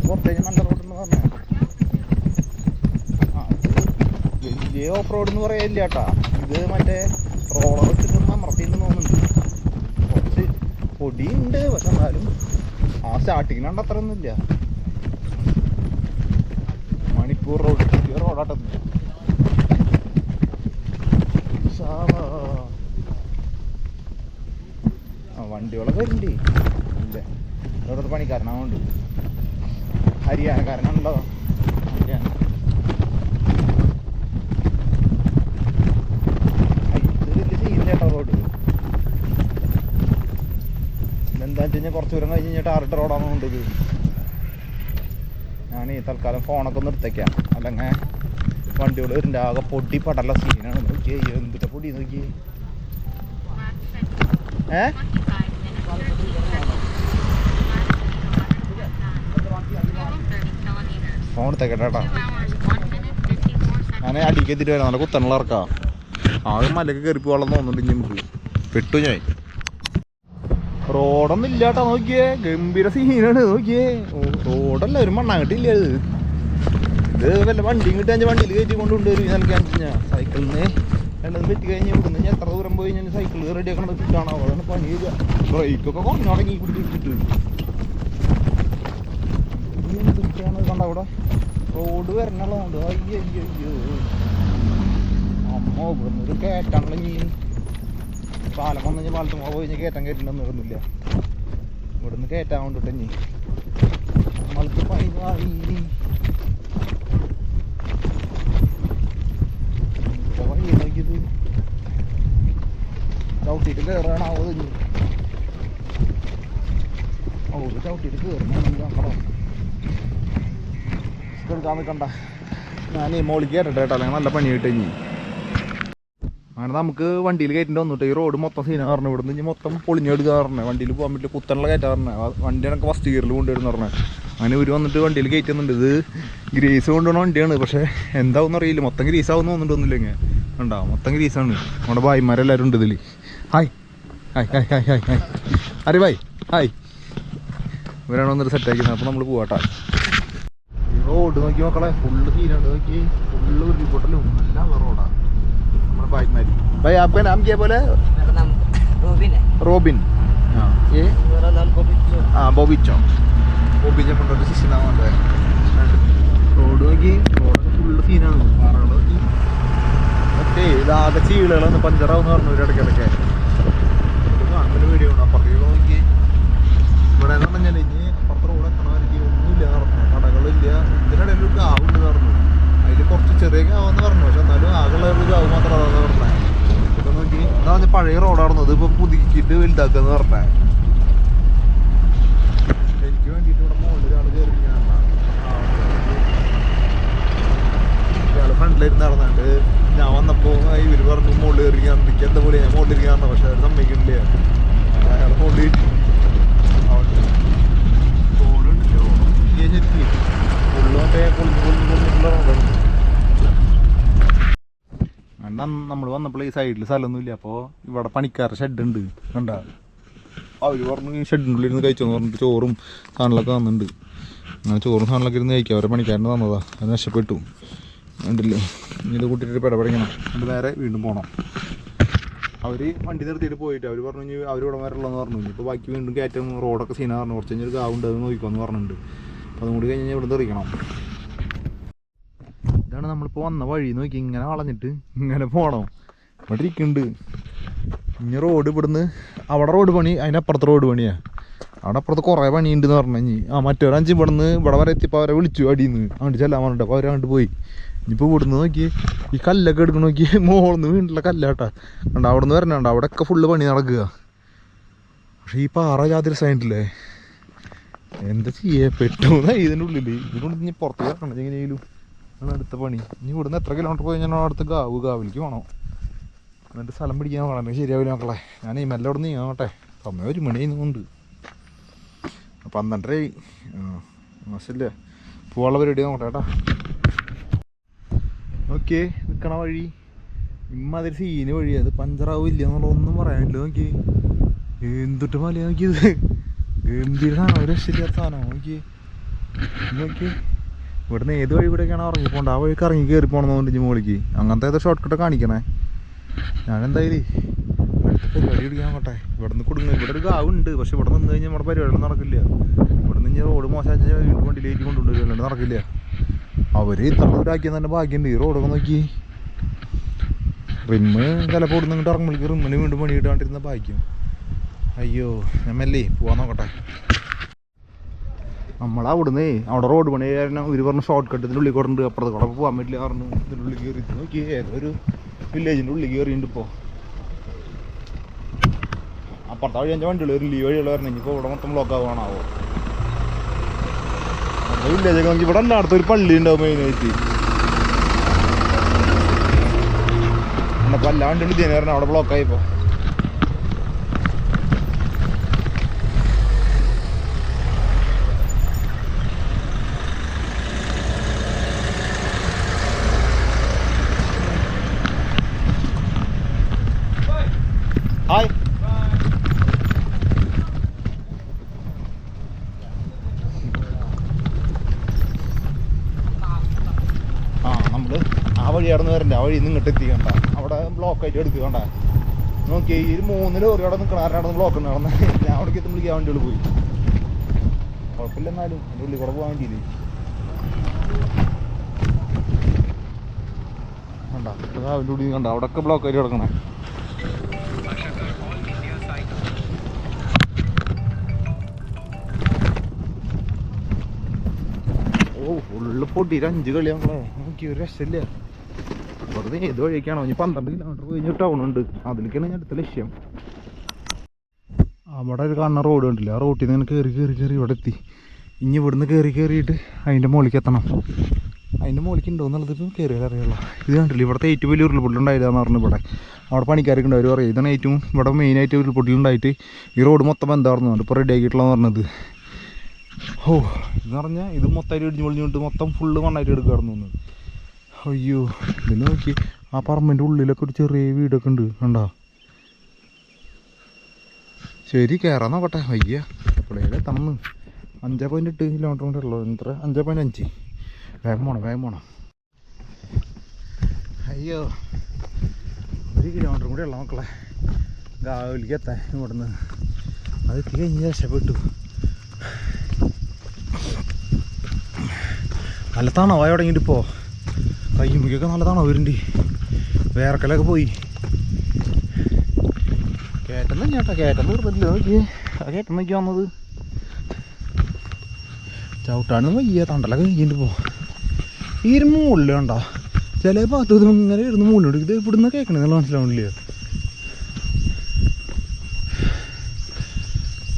പുറത്തേക്ക് നല്ല റോഡെന്ന് പറഞ്ഞ വലിയ ഓഫ് റോഡ് എന്ന് പറയില്ല കേട്ടാ ഇത് മറ്റേ റോളർ വെച്ചിട്ട് അമർത്തിന്ന് തോന്നുന്നുണ്ട്. കുറച്ച് പൊടിയുണ്ട് പക്ഷെ എന്നാലും ആ സ്റ്റാർട്ടിങ്ങിനാണ്ട് അത്ര ഒന്നുമില്ല. മണിപ്പൂർ റോഡ് പുതിയ റോഡാട്ടത് സാവാ. ആ വണ്ടികളൊക്കെ വരുന്നുണ്ട് ഇല്ല. ഇവിടുത്തെ പണിക്കാരനാവുണ്ട് ഹരിയാനക്കാരനുണ്ടോ ഹരിയാന ആ, ഇത് വലിയ സീൻ ചേട്ടാ റോഡ് കഴിഞ്ഞാൽ കുറച്ച് ദൂരം കഴിഞ്ഞ് കഴിഞ്ഞാൽ ടാറിട്ട് റോഡാണ് ഇത് ഞാൻ ഈ തൽക്കാലം ഫോണൊക്കെ ഒന്ന് എടുത്തേക്കാം. അല്ലെങ്കിൽ വണ്ടികൾ വരുന്നുണ്ട് ആകെ പൊടി പടല സീനാണ്. നോക്കിയേ എന്തിട്ട പൊടി നോക്കിയേ. ഏ? ഫോൺ എടുത്തേക്കട്ടാ ഞാൻ അടിക്കെത്തിട്ട് വരാം. നല്ല കുത്തനുള്ള ഇറക്കാം ആകെ മലക്ക് കയറിപ്പോളെന്ന് തോന്നുന്നുണ്ട് ഇനി നമുക്ക്. പെട്ടു ഞാൻ. റോഡൊന്നും ഇല്ലാട്ടാ നോക്കിയേ. ഗംഭീര സീനാണ് നോക്കിയേ. റോഡല്ല ഒരു മണ്ണാങ്കട്ടില്ല അത്? ഇത് വല്ല വണ്ടിയും കിട്ടാൻ വണ്ടിയിൽ കയറ്റി കൊണ്ടുകൊണ്ടുവരും എനിക്ക് ഞാൻ സൈക്കിളിന് രണ്ടത് പറ്റി കഴിഞ്ഞ് ഇവിടുന്ന് ഞാൻ എത്ര ദൂരം പോയി ഞാൻ സൈക്കിൾ റെഡി ആക്കണത് കിട്ടാണോ? അതാണ് പണി ചെയ്യുക ബ്രേക്കൊക്കെ കുറഞ്ഞു തുടങ്ങി പിടിച്ചിട്ട് എന്തൊക്കെയാണ് കണ്ട റോഡ് വരണുള്ളതുകൊണ്ട് അയ്യോ അയ്യോ. അമ്മ ഇവിടുന്ന് ഒരു കയറ്റാണല്ലോ പാലം വന്നു കഴിഞ്ഞാൽ പാലത്ത് പോയി കഴിഞ്ഞാൽ കയറ്റാൻ കയറ്റുണ്ടെന്ന് വരുന്നില്ല ഇവിടുന്ന് കയറ്റാൻ കൊണ്ടിട്ട് ഇനി. നമ്മൾക്ക് പൈവായി വഴി നോക്കിയത് ഇനി. ഓ ചവിട്ടിയിട്ട് കയറണം എടുക്കാൻ നിൽക്കണ്ട. ഞാൻ ഈ മോളിക്ക് കയറ്റട്ടെ കേട്ടോ അല്ലെങ്കിൽ നല്ല പണി കിട്ടും അങ്ങനെ നമുക്ക് വണ്ടിയിൽ കയറ്റേണ്ടി വന്നിട്ട് ഈ റോഡ് മൊത്തം സീന പറഞ്ഞു. ഇവിടെ നിന്ന് മൊത്തം പൊളിഞ്ഞെടുക്കുക പറഞ്ഞത് വണ്ടിയിൽ പോകാൻ പറ്റില്ല. കുത്തനുള്ള കയറ്റാ പറഞ്ഞത് വണ്ടി എനിക്ക് ഫസ്റ്റ് ഗിയറിൽ കൊണ്ടുവരുന്ന പറഞ്ഞത് അങ്ങനെ ഇവർ വന്നിട്ട് വണ്ടിയിൽ കയറ്റുന്നുണ്ട്. ഇത് ഗ്രീസ് കൊണ്ടുവന്ന വണ്ടിയാണ്. പക്ഷേ എന്താവും അറിയില്ല. മൊത്തം ഗ്രീസ് ആവുന്ന തോന്നുന്നുണ്ടൊന്നുമില്ല ഇങ്ങനെ ഉണ്ടാവും മൊത്തം ഗ്രീസാണ് നമ്മുടെ ഭായിമാരെല്ലാവരും ഉണ്ട് ഇതിൽ hi. Hi hi hi hi hi. അരെ ഭായ് ഹായ്. ഇവരാണ് വന്നിട്ട് സെറ്റാക്കുന്നത് അപ്പോൾ നമ്മൾ പോവാട്ടാ. റോഡ് നോക്കി മക്കളെ. ഫുള്ള് സീനാണ് നോക്കി. ഫുള്ള് ഉരുൾപൊട്ടലും നല്ല റോഡാണ് നമ്മുടെ ഭായിമാര് ഭായ് आपका नाम क्या बोला मेरा नाम रोबिन है റോബിൻ ആ ഏ मेरा नाम गोविंद ആ ബോബിച്ചോ ബോബിച്ചെ കൊണ്ടൊരു ശിഷ്യനാവുന്നുണ്ട് റോഡ് നോക്കി റോഡൊക്കെ ഫുള്ള് സീനാണ് പാറകൾ നോക്കി മറ്റേ ഇതാകെ ചീളുകളാണ് പഞ്ചറാവെന്ന് പറഞ്ഞു ഒരു ഇടയ്ക്കിടയ്ക്ക് കാണുന്നൊരു വീഡിയോ ഉണ്ട് അപ്പുറത്തേക്ക് നോക്കി ഇവിടെ എന്ന് പറഞ്ഞാൽ ഇനി അപ്പുറത്ത് റോഡ് എത്തണമായിരിക്കും ഒന്നുമില്ല പറഞ്ഞു കടകളില്ല ഇതിനിടയിൽ ഒരു ഗാവുണ്ട് പറഞ്ഞു അതിൽ കുറച്ച് ചെറിയ ആവാന്ന് പറഞ്ഞു. പക്ഷെ എന്നാലും ആകെയുള്ള ഒരു ഗാവ് മാത്രം അതാണ് പറഞ്ഞത് ഇപ്പൊ നോക്കി. പറഞ്ഞാൽ പഴയ റോഡായിരുന്നു ഇപ്പം പുതുക്കിയിട്ട് വലുതാക്കാന്ന് പറഞ്ഞേ. എനിക്ക് വേണ്ടിയിട്ട് ഇവിടെ മുകളിൽ ഒരാൾ കയറി ഫ്രണ്ടിലിരുന്ന് നടന്നാണ്ട് ഞാൻ വന്നപ്പോൾ ഇവർ പറഞ്ഞു മുകളിൽ ഇറങ്ങി എനിക്ക് എന്താ പോലെ? ഞാൻ മുകളിൽ ഇരിക്കാന്ന് പക്ഷെ അവർ സമ്മതിക്കുന്നില്ല. അയാൾ മുകളിൽ റോഡുണ്ടല്ലോ, ശരിക്ക്. ഫുള്ള് മറ്റേ പൊളിഞ്ഞ് പൊളിഞ്ഞ് പൊളിഞ്ഞിട്ടുള്ള റോഡാണ്. നമ്മൾ വന്നപ്പോൾ ഈ സൈഡിൽ സ്ഥലമൊന്നുമില്ല. അപ്പോൾ ഇവിടെ പണിക്കാരുടെ ഷെഡ് ഉണ്ട്. കണ്ട? അവർ പറഞ്ഞു ഷെഡിന്റെ ഉള്ളിൽ ഇരുന്ന് കഴിച്ചോന്ന് പറഞ്ഞിട്ട് ചോറും സാധനങ്ങളൊക്കെ വന്നിട്ടുണ്ട് അങ്ങനെ ചോറും സാധനങ്ങളൊക്കെ ഇരുന്ന് കഴിക്കുക അവരെ പണിക്കാരന് തന്നതാ. അത് നഷ്ടപ്പെട്ടു. കണ്ടില്ലേ? ഇനി ഇത് കൂട്ടിയിട്ട് പിടപെടിക്കണം എന്നിട്ട് നേരെ വീണ്ടും പോകണം അവർ വണ്ടി നിർത്തിയിട്ട് പോയിട്ട് അവർ പറഞ്ഞു ഇനി അവർ ഇവിടെ പറഞ്ഞു. ഇപ്പോൾ ബാക്കി വീണ്ടും കയറ്റം റോഡൊക്കെ സീനാ പറഞ്ഞു. കുറച്ച് കഴിഞ്ഞൊരു ഗാവുണ്ട്. അത് നോക്കിക്കോന്ന് പറഞ്ഞിട്ടുണ്ട്. അപ്പോൾ അതും കൂടി കഴിഞ്ഞ് കഴിഞ്ഞാൽ ഇവിടെ തെറിക്കണം. ഇതാണ് നമ്മളിപ്പോൾ വന്ന വഴി നോക്കി ഇങ്ങനെ വളഞ്ഞിട്ട് ഇങ്ങനെ പോകണം ഇവിടെ ഇരിക്കുന്നുണ്ട്. ഇനി റോഡ് ഇവിടുന്ന് അവിടെ റോഡ് പണി അതിന്റെ അപ്പുറത്ത് റോഡ് പണിയാ. അവിടെ അപ്പുറത്ത് കുറേ പണിയുണ്ട് എന്ന് പറഞ്ഞു. കഴിഞ്ഞ് ആ മറ്റൊരു അഞ്ച് ഇവിടുന്ന് ഇവിടെ വരെ എത്തിയപ്പോൾ അവരെ വിളിച്ചു അടിയിൽ നിന്ന് അങ്ങോട്ട് ചെല്ലാൻ പറഞ്ഞിട്ട് അപ്പോൾ അവരങ്ങോട്ട് പോയി. ഇനിയിപ്പോൾ ഇവിടുന്ന് നോക്കി ഈ കല്ലൊക്കെ എടുക്കണ നോക്കി മോളിന്ന് വീണ്ടുള്ള കല്ലാട്ടാ. കണ്ട അവിടെ നിന്ന് വരണുണ്ട് അവിടെയൊക്കെ ഫുള്ള് പണി നടക്കുക. പക്ഷേ ഈ പാറ ജാതിര സൈഡിലേ. എന്താ ചെയ്യേ? പെട്ടു ഇതിന്റെ ഉള്ളിൽ ഇതിനുള്ളിൽ ഇനി പുറത്ത് കിടക്കണം എങ്ങനെയെങ്കിലും. ആണ് അടുത്ത പണി. ഇനി ഇവിടുന്ന് എത്ര കിലോമീറ്റർ പോയി ഞാൻ അടുത്ത് ഗാവ് ഗാവിലേക്ക് പോകണം എന്നിട്ട് സ്ഥലം പിടിക്കാൻ പോകണം. ശരിയാവില്ല മക്കളെ. ഞാൻ ഈ മെല്ലെ അവിടെ നീങ്ങാട്ടെ സമയം ഒരു മണി ചെയ്യുന്നുണ്ട് പന്ത്രണ്ടര മോശമില്ല. പോകാനുള്ള പരിപാടി നോക്കട്ടെ കേട്ടാ. ഓക്കെ നിൽക്കണ വഴി. ഇമ്മാതിരി സീന് വഴി. അത് പഞ്ചറാവില്ല എന്നുള്ള ഒന്നും പറയാനില്ല. നോക്കി എന്തിട്ട് മല നോക്കിയത്? ഗംഭീര ഒരു രക്ഷയില്ലാത്ത സാധനം. നോക്കി നോക്കി ഇവിടുന്ന് ഏത് വഴി കൂടെയൊക്കെയാണ് ഇറങ്ങി പോകേണ്ടത് ആ വഴിക്ക് ഇറങ്ങി കയറി പോകണമെന്നുണ്ട് ഇനി മുകളിലേക്ക്. അങ്ങനത്തെ ഏതോ ഷോർട്ട് കട്ട് കാണിക്കണേ. ഞാൻ എന്തായാലും അടുത്ത പരിപാടി പിടിക്കാൻ നോക്കട്ടെ. ഇവിടെ നിന്ന് കൊടുങ്ങ ഇവിടെ ഒരു ഗാവ് ഉണ്ട് പക്ഷെ ഇവിടെ നിന്ന് കഴിഞ്ഞാൽ നമ്മുടെ പരിപാടികൾ നടക്കില്ല. ഇവിടെ നിന്ന് റോഡ് മോശം വീണ്ടും വണ്ടിയിലേക്ക് കൊണ്ടുവരും അല്ലാണ്ട് നടക്കില്ല. അവർ ഇത്ര ദൂരാക്കിയെന്ന് തന്നെ ഭാഗ്യമുണ്ട് ഈ റോഡൊക്കെ നോക്കി. റിമ്മ് ചിലപ്പോൾ ഇവിടെ നിന്ന് ഇറങ്ങുമ്പോഴേക്ക് റിമ്മിന് വീണ്ടും പണി കിട്ടാണ്ടിരുന്ന ഭാഗ്യം. അയ്യോ ഞാൻ മെല്ലേ പോവാൻ നോക്കട്ടെ. നമ്മളവിടുന്ന് അവിടെ റോഡ് പണി കാരണം ഇവർ പറഞ്ഞ ഷോർട്ട് കട്ട് ഇതിന്റെ ഉള്ളിൽ കൊടുണ്ട് അപ്പുറത്ത് കൂടെ പോകാൻ പറ്റില്ല പറഞ്ഞു ഇതിന്റെ ഉള്ളിൽ കയറി. നോക്കി ഏതൊരു വില്ലേജിന്റെ ഉള്ളിൽ കയറിയിട്ടുണ്ട് ഇപ്പോൾ അപ്പുറത്തെ വഴി എന്റെ വണ്ടികൾ ഒരു ലീവ് വഴിയുള്ള വരണം ഇനിയിപ്പോൾ ഇവിടെ മൊത്തം ബ്ലോക്ക് നമ്മുടെ വില്ലേജൊക്കെ നോക്കി ഇവിടെ എല്ലായിടത്തും ഒരു പള്ളി ഉണ്ടാവും മെയിനായിട്ട് എല്ലാ വണ്ടികളും ഇതിനെ കാരണം അവിടെ ബ്ലോക്ക് ആയിപ്പോൾ ഹായ് ആ നമ്മൾ ആ അവിടെ വരണ്ട ആ വഴി ഇങ്ങോട്ട് എത്തിക്കണ്ട. അവിടെ ബ്ലോക്ക് ആയിട്ട് എടുക്കുക കണ്ട നോക്കി ഈ ഒരു മൂന്ന് ലോറി അവിടെ നിൽക്കണം ബ്ലോക്ക് നടന്ന് ഞാൻ അവിടെ എത്തുമ്പോഴേക്ക് ആ വണ്ടികൾ പോയി. കുഴപ്പമില്ല എന്നാലും എന്റെ ഉള്ളിൽ കൂടെ പോകാൻ വേണ്ടിയില്ലേ? കണ്ട അവന്റെ ഉള്ളിൽ കണ്ട അവിടെയൊക്കെ ബ്ലോക്ക് ആയിട്ട് കിടക്കണേ. ഓ ഫുള്ള് പൊടി ഒരു അഞ്ച് കളിയാണ് നോക്കി ഒരു രക്ഷമില്ല വെറുതെ ഏത് വഴിക്കാണോ. ഇനി പന്ത്രണ്ട് കിലോമീറ്റർ കഴിഞ്ഞ ടൗൺ ഉണ്ട്. അതിലേക്കാണ് ഞാൻ അടുത്ത ലക്ഷ്യം. അവിടെ ഒരു കാണുന്ന റോഡ് ഉണ്ടല്ലോ ആ റോട്ടിൽ നിന്ന് കയറി കയറി കയറി ഇവിടെ എത്തി. ഇനി ഇവിടുന്ന് കയറി കയറിയിട്ട് അതിന്റെ മുകളിലേക്ക് എത്തണം. അതിന്റെ മുകളിലേക്ക് ഉണ്ടോ എന്നുള്ളത് കയറിയാൽ അറിയുള്ളൂ. ഇത് കണ്ടില്ല? ഇവിടുത്തെ ഏറ്റവും വലിയ ഉരുൾപൊട്ടലുണ്ടായതാന്ന് പറഞ്ഞു ഇവിടെ. അവിടെ പണിക്കാരൊക്കെ ഉണ്ട്. അവർ പറയും ഇതാണ് ഏറ്റവും ഇവിടെ മെയിനായിട്ട് ഉരുൾപൊട്ടലുണ്ടായിട്ട് ഈ റോഡ് മൊത്തം എന്തായിരുന്നു ഇപ്പോൾ റെഡി ആക്കിയിട്ടുള്ളതെന്ന് പറഞ്ഞത്. ഓ എന്ന് പറഞ്ഞാൽ ഇത് മൊത്തമായിട്ട് ഇടിഞ്ഞു പൊളിഞ്ഞുകൊണ്ട് മൊത്തം ഫുള്ള് മണ്ണായിട്ട് എടുക്കുകയായിരുന്നു തോന്നുന്നു. അയ്യോ പിന്നെ നോക്കി പറമ്പിന്റെ ഉള്ളിലൊക്കെ ഒരു ചെറിയ വീടൊക്കെ ഉണ്ട് കണ്ടോ? ശരി കയറാൻ നോക്കട്ടെ. വയ്യ എപ്പോഴേലും തന്ന് അഞ്ചേ പോയിന്റ് എട്ട് കിലോമീറ്റർ കൊണ്ട് ഉള്ളൂ. എത്ര? അഞ്ചേ പോയിന്റ് അഞ്ച്. വേഗം പോണം വേഗം പോണം. അയ്യോ ഒരു കിലോമീറ്റർ കൂടി ഉള്ള മക്കളെ. ഗാവിലേക്ക് എത്താൻ ഇവിടുന്ന്. അത് എത്തി കഴിഞ്ഞ് രക്ഷപ്പെട്ടു. നല്ല തണവായി തുടങ്ങിയിട്ട് ഇപ്പോൾ കയ്യുമ്പിക്കൊക്കെ നല്ലതാണോ വരുന്നുണ്ട് വേർക്കലൊക്കെ പോയി. തന്നെ ചേട്ടാ കയറ്റം തീർന്നില്ല നോക്കിയേ. ആ കയറ്റം നോക്കി വന്നത്. ചവിട്ടാണ് വയ്യ തണ്ടലൊക്കെ കഴിഞ്ഞിട്ട് പോ. ഈ ഒരു മുകളിൽ കണ്ടോ ചില ഭാഗത്ത് ഇങ്ങനെ ഇരുന്ന് മുകളിലോട്ട് ഇത് ഇവിടുന്ന് കേൾക്കണേ കേൾക്കണെന്നുള്ള മനസ്സിലാവണില്ല.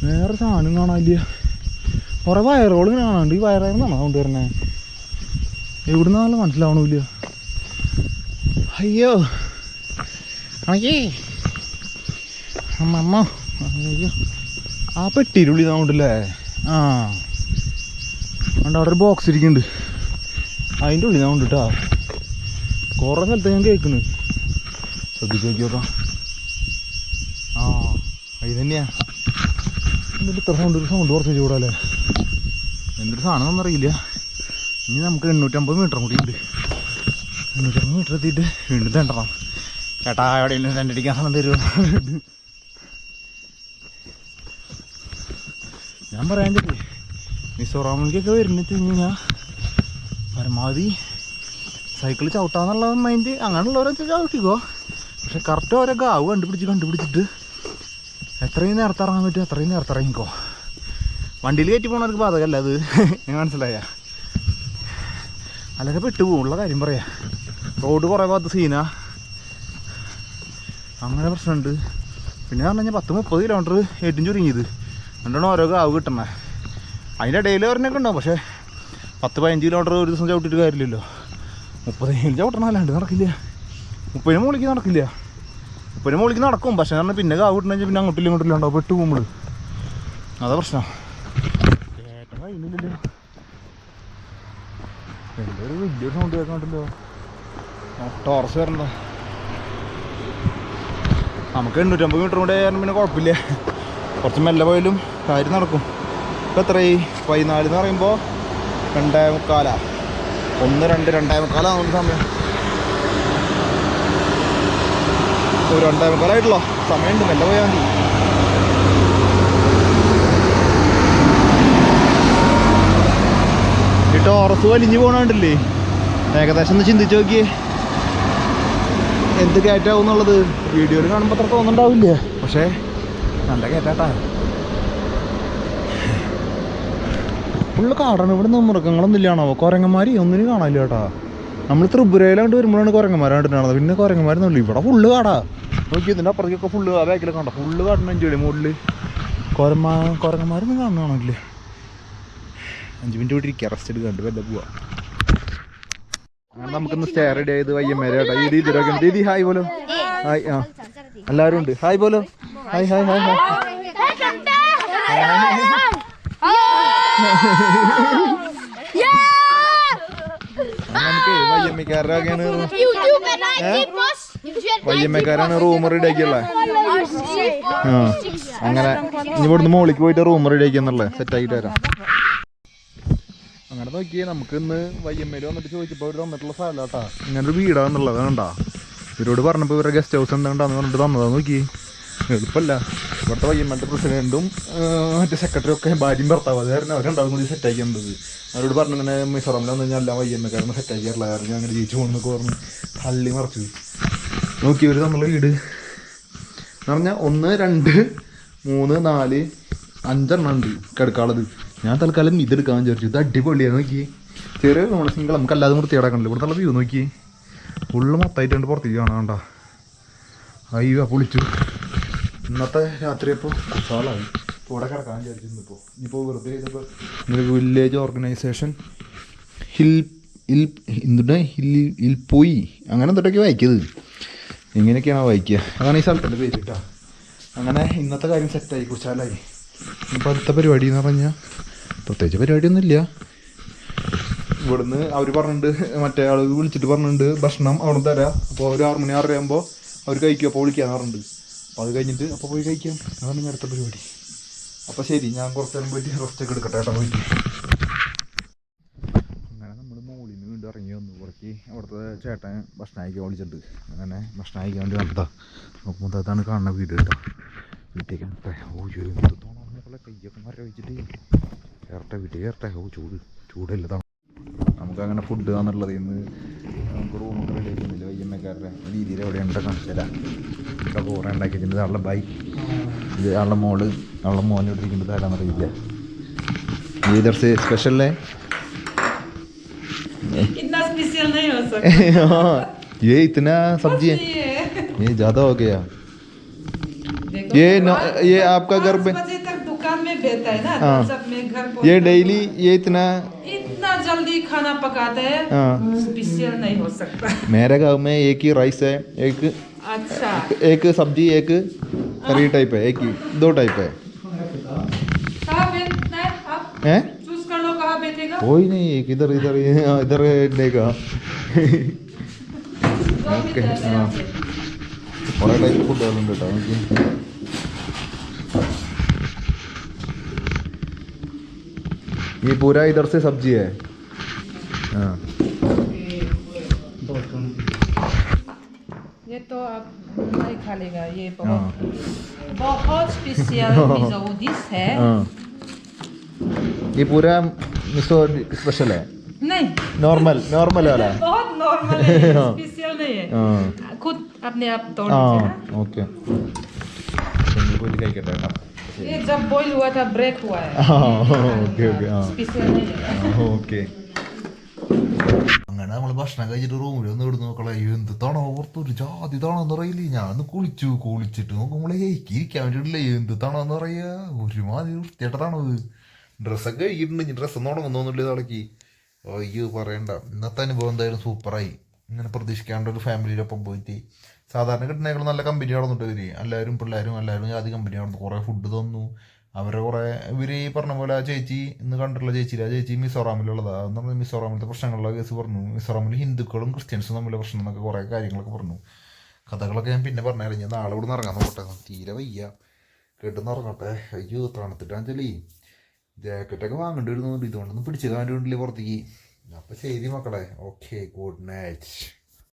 വേറെ സാധനം കാണാനില്ല. കുറേ വയറുകൾ ഇങ്ങനെ കാണാനുണ്ട്. ഈ വയറായിരുന്നാണോ അതുകൊണ്ട് വരണേ? എവിടുന്നാലും മനസ്സിലാവണില്ല. അയ്യോ. അയ്യേ. അമ്മ അമ്മ അയ്യോ. ആ പെട്ടിയിലുള്ളി ഇതാവുണ്ടല്ലേ? ആ. അതുകൊണ്ട് അവിടെ ഒരു ബോക്സ് ഇരിക്കുന്നുണ്ട്. അതിന്റെ ഉള്ളിൽ ഇതാവുണ്ട് കേട്ടോ കുറേ സ്ഥലത്ത് ഞാൻ കേൾക്കുന്നു. ശ്രദ്ധിച്ച് നോക്കിയോക്കാം ആ അത് തന്നെയാ. എന്നിട്ട് ഇത്ര സൗണ്ട് ഒരു സൗണ്ട് കുറച്ച് ചൂടാല്ലേ? എന്തൊരു സാധനം എന്നറിയില്ല ഇനി നമുക്ക് എണ്ണൂറ്റമ്പത് മീറ്റർ കൂടി ഉണ്ട്. മീറ്റർ എത്തിയിട്ട് വീണ്ടും തണ്ടണം ചേട്ടാ എവിടെ തണ്ടടിക്കാൻ സ്ഥലം തരുമോ ഞാൻ പറയാൻ ചേട്ടി മിസോറാമിലേക്കൊക്കെ വരുന്ന കഴിഞ്ഞാൽ പരമാവധി സൈക്കിൾ ചവിട്ടാന്നുള്ള മൈൻഡ് അങ്ങനെയുള്ളവരെ ചവിട്ടിക്കോ. പക്ഷെ കറക്റ്റ് ഓരോ ഗാവ് കണ്ടുപിടിച്ച് കണ്ടുപിടിച്ചിട്ട്. എത്രയും നേരത്തെ ഇറങ്ങാൻ പറ്റും അത്രയും നേരത്തെ ഇറങ്ങിക്കോ. വണ്ടിയിൽ കയറ്റി പോണവർക്ക് ബാധകമല്ല അത്. മനസ്സിലായ? അല്ലെങ്കിൽ പെട്ടുപോകും ഉള്ള കാര്യം പറയാ. റോഡ് കുറേ ഭാഗത്ത് സീനാ. അങ്ങനെ പ്രശ്നമുണ്ട്. പിന്നെ പറഞ്ഞു കഴിഞ്ഞാൽ പത്ത് മുപ്പത് കിലോമീറ്റർ ഏറ്റവും ചുരുങ്ങിയത്. എന്നിട്ടാണ് ഓരോ കാവ് കിട്ടണേ അതിന്റെ ഇടയിൽ പറഞ്ഞൊക്കെ ഉണ്ടാവും പക്ഷേ പത്ത് പതിനഞ്ച് കിലോമീറ്റർ ഒരു ദിവസം ചവിട്ടിയിട്ട് കാര്യമില്ലല്ലോ. മുപ്പതെങ്കിലും ചവിട്ടണം അല്ലാണ്ട് നടക്കില്ല. മുപ്പതിന് മുകളിലേക്ക് നടക്കില്ല. മുപ്പതിന് മുകളിലേക്ക് നടക്കും പക്ഷേ കാരണം പിന്നെ കാവ് കിട്ടണമെങ്കിൽ പിന്നെ അങ്ങോട്ടില്ല ഇങ്ങോട്ടില്ല ഉണ്ടാവും പെട്ട് പോകുമ്പോൾ അതാ പ്രശ്നം. കേട്ടോ കഴിയുന്നില്ലല്ലോ എന്തൊരു വലിയൊരു സൗണ്ട് കേൾക്കണ്ടല്ലോ ടോർച്ച് വരണ്ട? നമുക്ക് എണ്ണൂറ്റമ്പത് മീറ്റർ കൂടെ ആയാലും പിന്നെ കുഴപ്പമില്ല. കുറച്ച് മെല്ലെ പോയാലും കാര്യം നടക്കും. ഇപ്പം എത്രയായി? പതിനാല് എന്ന് പറയുമ്പോൾ രണ്ടേ മുക്കാലാ. ഒന്ന് രണ്ട് രണ്ടേ മുക്കാലാണ് സമയം. ഒരു രണ്ടേ മുക്കാലായിട്ടുള്ളോ സമയമുണ്ട് മെല്ലെ പോയാൽ മതി. ഈ ടോറസ് വലിഞ്ഞു പോകണുണ്ടല്ലേ ഏകദേശം ഒന്ന് ചിന്തിച്ച് നോക്കിയേ. എന്ത് കയറ്റാവും എന്നുള്ളത് വീഡിയോയിൽ കാണുമ്പോൾ അത്ര തോന്നുന്നുണ്ടാവില്ല. പക്ഷേ നല്ല കയറ്റാട്ടാ. ഫുള്ള് കാടാണ് ഇവിടെ നിന്ന് മൃഗങ്ങളൊന്നും ഇല്ലാണോ? കുരങ്ങന്മാർ ഒന്നിനും കാണാനില്ല കേട്ടാ നമ്മൾ ത്രിപുരയിലാണ്ട് വരുമ്പോഴാണ് കുരങ്ങന്മാരെ കണ്ടിട്ടുണ്ടാകുന്നത് പിന്നെ കുരങ്ങന്മാരൊന്നുമില്ല ഇവിടെ ഫുള്ള് കാടാ. നോക്കി ഇതിന്റെ അപ്പുറത്തേക്കൊക്കെ ഫുള്ള് ആ ബാക്കിലൊക്കെ കണ്ടോ? ഫുള്ള് അഞ്ചു കളി മുകളിൽ കുരമാ കുരങ്ങന്മാരൊന്നും കാണുകയാണല്ലേ അഞ്ച് മിനിറ്റ് ഇവിടെ ഇരിക്കുക റെസ്റ്റ് എടുക്കാണ്ട് വല്ല പോവാ? നമുക്കൊന്ന് സ്റ്റേ റെഡി ആയത് വയ്യമ്മേരെ കേട്ടോ. ഈ ദീദി രോഗം. ദീദി ഹായ് പോലോ ഹായ് ആ. എല്ലാവരും ഉണ്ട്. ഹായ് പോലോ ഹായ് ഹായ് ഹായ് നമുക്ക് വയ്യമ്മക്കാരാണ് റൂം റെഡി ആക്കിയല്ലേ അങ്ങനെ ഇവിടുന്ന് മോളിക്ക് പോയിട്ട് റൂം റെഡി ആക്കിയെന്നുള്ളത് സെറ്റ് ആക്കിയിട്ട് വരാം. അങ്ങനെ നോക്കിയേ നമുക്ക് ഇന്ന് വയ്യമ്മേൽ വന്നിട്ട് ചോദിച്ചപ്പോൾ അവർ തന്നിട്ടുള്ള സ്ഥലം കേട്ടാ ഇങ്ങനെ ഒരു വീടാന്നുള്ളത് കണ്ടാ. ഇവരോട് പറഞ്ഞപ്പോൾ ഇവരുടെ ഗസ്റ്റ് ഹൗസ് എന്താണ്ടാന്ന് പറഞ്ഞിട്ട് തന്നതാ നോക്കി എളുപ്പമല്ല ഇവിടുത്തെ വയ്യമ്മന്റെ പ്രസിഡന്റും മറ്റേ സെക്രട്ടറി ഒക്കെ ഭാര്യയും ഭർത്താവ് അതായിരുന്നു അവരുണ്ടാവും കൂടി സെറ്റ് ആക്കിയത് അവരോട് പറഞ്ഞു ഇങ്ങനെ മിസോറാമിൽ വന്നു കഴിഞ്ഞാൽ എല്ലാം വയ്യമ്മക്കാരനെ സെറ്റ് ആക്കിയാറില്ല കാരണം അങ്ങനെ ജയിച്ചു പോകുന്നൊക്കെ പറഞ്ഞു. തള്ളി മറച്ചു. നോക്കി ഇവർ തന്നുള്ള വീട്. എന്ന് പറഞ്ഞാൽ ഒന്ന് രണ്ട് മൂന്ന് നാല് അഞ്ചെണ്ണം ഉണ്ട് കിടക്കാളത് ഞാൻ തൽക്കാലം ഇതെടുക്കാൻ വിചാരിച്ചു. ഇത് അടിപൊളിയാണ് നോക്കി ചെറിയ നമ്മൾ സിംഗിൾ നമുക്ക് അല്ലാതെ വൃത്തി കിടക്കണില്ല ഇവിടെ നല്ല വ്യൂ നോക്കി ഫുള്ള് മൊത്തമായിട്ട് കണ്ട് പുറത്തേക്ക് കാണാണ്ട അയ്യോ പൊളിച്ചു. ഇന്നത്തെ രാത്രി ഇപ്പോൾ കുശാലായി ഇപ്പോൾ ഇവിടെ കിടക്കാൻ വിചാരിച്ചു ഇന്നിപ്പോൾ ഇപ്പോൾ വെറുതെ ചെയ്തപ്പോൾ ഒരു വില്ലേജ് ഓർഗനൈസേഷൻ ഹിൽ ഹിൽ എന്തുണ്ട് ഹിൽ ഹിൽ പോയി. അങ്ങനെ എന്തൊക്കെ വായിക്കത് ഇങ്ങനെയൊക്കെയാണ് വായിക്കുക? അതാണ് ഈ സ്ഥലത്തിന്റെ പേര് കേട്ടോ. അങ്ങനെ ഇന്നത്തെ കാര്യം സെറ്റായി കുശാലായി. ഇപ്പം അടുത്ത പരിപാടി എന്ന് പറഞ്ഞാൽ പ്രത്യേകിച്ച് പരിപാടിയൊന്നുമില്ല. ഇവിടുന്ന് അവർ പറഞ്ഞിട്ടുണ്ട് മറ്റേ ആൾ വിളിച്ചിട്ട് പറഞ്ഞിട്ടുണ്ട് ഭക്ഷണം അവിടെ തരാ. അപ്പോൾ ഒരു ആറ് മണി ആറര ആകുമ്പോൾ അവർ കഴിക്കും അപ്പോൾ വിളിക്കാൻ പറഞ്ഞിട്ടുണ്ട്. അപ്പോൾ അത് കഴിഞ്ഞിട്ട് അപ്പോൾ പോയി കഴിക്കാം. അതാണ് ഞാൻ അടുത്ത പരിപാടി. അപ്പോൾ ശരി ഞാൻ കുറച്ച് നേരം പോയിട്ട് റെസ്റ്റ് ഒക്കെ എടുക്കട്ടെ പോയിട്ട്. അങ്ങനെ നമ്മൾ മുകളിൽ നിന്ന് വീണ്ടും ഇറങ്ങി വന്നു. കുറച്ച് അവിടുത്തെ ചേട്ടൻ ഭക്ഷണം അയക്കാൻ വിളിച്ചിട്ടുണ്ട്. അങ്ങനെ ഭക്ഷണം അയക്കാൻ വേണ്ടി വന്നതാ. നോക്കുമ്പോൾ അതാണ് കാണുന്ന വീട് കേട്ടോ. വീട്ടിലേക്ക് ഓ ചൂട് കയ്യൊക്കെ മരം വെച്ചിട്ട് ഇറട്ടെ വീട്ടിൽ ഇറട്ടെ ഓ ചൂട് ചൂടല്ല തണു നമുക്ക് അങ്ങനെ ഫുഡ് തന്നുള്ളത് ഇന്ന് നമുക്ക് റൂമൊക്കെ റെഡി ആക്കുന്നില്ല വയ്യമ്മക്കാരുടെ രീതിയിൽ എവിടെ ഉണ്ട് കാണിച്ചു തരാം ഇവിടെ കുറേ ഉണ്ടാക്കി വെച്ചിട്ടുണ്ട് ആളുടെ ബൈ ഇത് ആളുടെ മോള് ആളുടെ മോനെ ഇവിടെ ഇരിക്കുന്നത് ആരാന്നറിയില്ല इधर से स्पेशल है इतना स्पेशल नहीं हो सकता हाँ, ये इतना सब्जी है ये ज़्यादा हो गया देखो, ये न, ये आपका घर पाँच में बजे तक दुकान में बेचता है ना हाँ। तो सब में घर ये पहुंचता डेली ये इतना है। इतना जल्दी खाना पकाते हैं हाँ स्पेशल नहीं हो सकता मेरे गांव में एक ही राइस है एक अच्छा एक सब्जी एक करी टाइप है एक ही दो टाइप है कहाँ बेचना है आप हैं चूज कर लो कहाँ बेचेगा कोई नहीं एक इधर इधर हाँ, इधर देगा जो भी ഓക്കെ चाहते ആ हैं आप കുറേ ടൈപ്പ് ഫുഡുകളുണ്ട് കേട്ടോ എനിക്ക് ये पूरा इधर से सब्ज़ी है। हाँ। ये तो आप नहीं खा लेगा ये बहुत हाँ। बहुत स्पेशल डिश है। हाँ। ये पूरा मिसो स्पेशल है। नहीं। नॉर्मल नॉर्मल वाला। है बहुत नॉर्मल है स्पेशल नहीं है। खुद अपने आप तोड़ ओके। चलिए बोलिए क्या कहता है आप ये जब बॉईल हुआ था ब्रेक हुआ है ആ ഓക്കെ ഓക്കെ ആ स्पेशल नहीं है ഓക്കെ അങ്ങനെ നമ്മൾ ഭക്ഷണം കഴിച്ചിട്ട് റൂമിൽ ഒന്ന് ഇടുന്ന നോക്കളെ എന്ത് തണോ പുറത്തൊരു ജാതി തണോന്ന് പറയില്ലേ ഞാൻ ഒന്ന് കുളിച്ചു കുളിച്ചിട്ട് നോക്കുമ്പോൾ ഹേക്ക് ഇരിക്കാൻ വേണ്ടിയിട്ടില്ല എന്ത് തണോന്ന് പറയാ ഒരുമാതിരി വൃത്തിയായിട്ട തണവ് ഡ്രസ്സൊക്കെ കഴിക്കിട്ടുണ്ട് ഇനി ഡ്രസ്സ് തുടങ്ങുന്നൊന്നുമില്ല തളക്കി അയ്യോ പറയണ്ട ഇന്നത്തെ അനുഭവം എന്തായാലും സൂപ്പറായി ഇങ്ങനെ പ്രതീക്ഷിക്കാണ്ട് ഒരു ഫാമിലിയിലൊപ്പം പോയിട്ട് സാധാരണ കിട്ടുന്നതിനേക്കാൾ നല്ല കമ്പനി നടന്നിട്ട് ഇവർ എല്ലാവരും പിള്ളേരും എല്ലാവരും ജാതി കമ്പനി നടന്നു കുറേ ഫുഡ് തന്നു. അവരെ കുറേ ഇവർ ഈ പറഞ്ഞ പോലെ ആ ചേച്ചി ഇന്ന് കണ്ടിട്ടുള്ള ചേച്ചിയില്ല. ആ ചേച്ചി മിസോറാമിലുള്ളതാ. എന്ന് പറഞ്ഞാൽ മിസോറാമിലത്തെ പ്രശ്നങ്ങളുള്ള കേസ് പറഞ്ഞു. മിസോറാമിൽ ഹിന്ദുക്കളും ക്രിസ്ത്യൻസും തമ്മിലെ പ്രശ്നം എന്നൊക്കെ കുറേ കാര്യങ്ങളൊക്കെ പറഞ്ഞു. കഥകളൊക്കെ ഞാൻ പിന്നെ പറഞ്ഞു ഞാൻ നാളെ ഇവിടെ നിന്ന് ഇറങ്ങാൻ നോക്കട്ടെ. തീരെ വയ്യ. കേട്ടെന്ന് ഇറങ്ങട്ടെ. അയ്യോ തണുത്തിട്ടാണെച്ചാലേ ജാക്കറ്റൊക്കെ വാങ്ങേണ്ടി വരുന്നുണ്ട്. ഇതുകൊണ്ടൊന്നും പിടിച്ചു കാണില്ല പുറത്തേക്ക്? അപ്പം ശരി മക്കളെ. Okay good night